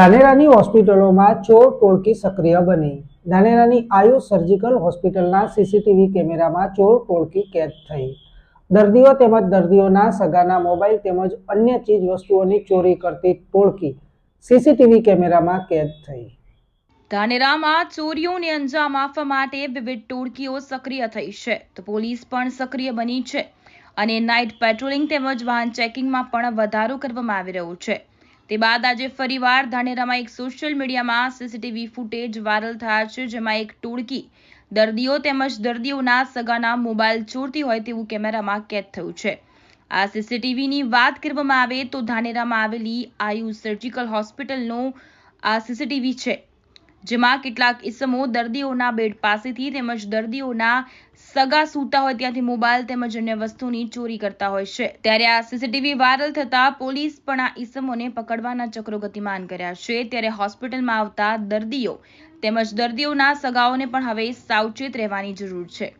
ધાનેરાની હોસ્પિટલોમાં ચોર ટોળકી સક્રિય બની. ધાનેરાની આયુ સર્જિકલ હોસ્પિટલના સીસીટીવી કેમેરામાં ચોર ટોળકી કેદ થઈ. દર્દીઓ તેમજ દર્દીઓના સગાના મોબાઈલ તેમજ અન્ય ચીજ વસ્તુઓની ચોરી કરતી ટોળકી સીસીટીવી કેમેરામાં કેદ થઈ. ધાનેરામાં ચોરીઓને અંજામ આપવા માટે વિવિધ ટોળકીઓ સક્રિય થઈ છે. તો પોલીસ પણ સક્રિય બની છે. અને નાઇટ પેટ્રોલિંગ તેમજ વાહન ચેકિંગમાં પણ વધારો કરવામાં આવી રહ્યો છે. તે બાદ આજે ફરીવાર ધાનેરામાં એક સોશિયલ મીડિયામાં સીસીટીવી ફૂટેજ વાયરલ થયા છે, જેમાં એક ટોળકી દર્દીઓ તેમજ દર્દીઓના સગાના મોબાઈલ ચોરતી હોય તેવું કેમેરામાં કેદ થયું છે. આ સીસીટીવીની વાત કરવામાં આવે તો ધાનેરામાં આવેલી આયુ સર્જિકલ હોસ્પિટલનો આ સીસીટીવી છે. જેમાં કેટલાક ઇસમો દર્દીઓના બેડ પાસેથી તેમજ દર્દીઓના સગા સૂતા હોય ત્યાંથી મોબાઈલ તેમજ અન્ય વસ્તુની ચોરી કરતા હોય છે. ત્યારે આ સીસીટીવી વાયરલ થતા પોલીસ પણ આ ઇસમોને પકડવાના ચક્રો ગતિમાન કર્યા છે. ત્યારે હોસ્પિટલમાં આવતા દર્દીઓ તેમજ દર્દીઓના સગાઓને પણ હવે સાવચેત રહેવાની જરૂર છે.